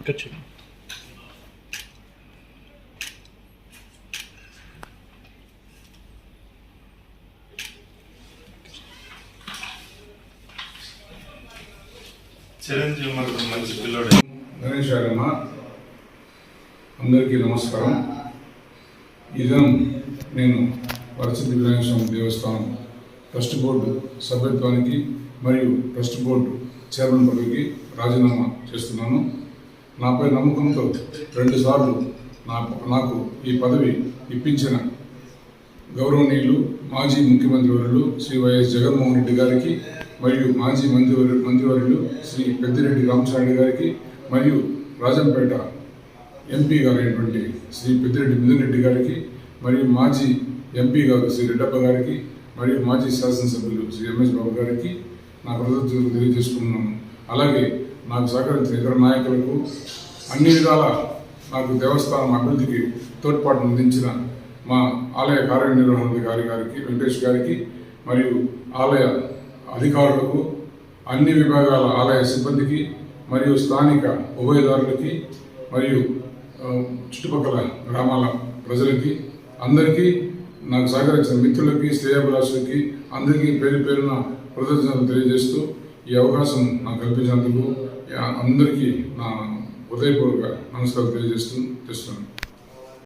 ఇక్కడ చూడండి చిరంజీవి మనకు మంచి పిల్లోడు గణేష్ గారమ్మ అందరికీ నమస్కారం. ఈ దినం నేను వరసిద్ధి వినాయక స్వామి దేవస్థానం ట్రస్ట్ బోర్డు సభ్యత్వానికి మరియు ట్రస్ట్ బోర్డు చైర్మన్ పదవికి రాజీనామా చేస్తున్నాను. నాపై నమ్మకంతో రెండుసార్లు నా నాకు ఈ పదవి ఇప్పించిన గౌరవనీయులు మాజీ ముఖ్యమంత్రి వర్యులు శ్రీ వైఎస్ జగన్మోహన్ రెడ్డి గారికి మరియు మాజీ మంత్రివర్యు మంత్రివర్యులు శ్రీ పెద్దిరెడ్డి రామచంద్ర గారికి మరియు రాజంపేట ఎంపీ గారైనటువంటి శ్రీ పెద్దిరెడ్డి మిథున్ రెడ్డి గారికి మరియు మాజీ ఎంపీ గారు శ్రీ రెడ్డప్ప గారికి మరియు మాజీ శాసనసభ్యులు శ్రీ ఎంఎస్ బాబు గారికి నా కృతజ్ఞతలు తెలియజేసుకున్నాను అలాగే నాకు సహకరించిన ఇతర నాయకులకు అన్ని విధాల నాకు దేవస్థానం అభివృద్ధికి తోడ్పాటు అందించిన మా ఆలయ కార్యనిర్వహణాధికారి గారికి వెంకటేష్ గారికి మరియు ఆలయ అధికారులకు అన్ని విభాగాల ఆలయ సిబ్బందికి మరియు స్థానిక ఉభయదారులకి మరియు చుట్టుపక్కల గ్రామాల ప్రజలకి అందరికీ నాకు సహకరించిన మిత్రులకి శ్రేయాభిలాషులకి అందరికీ పేరు పేరున కృతజ్ఞతలు తెలియజేస్తూ ఈ అవకాశం నాకు కల్పించినందుకు అందరికీ నా హృదయపూర్వక నమస్కారం తెలియజేస్తూ తెస్తున్నాను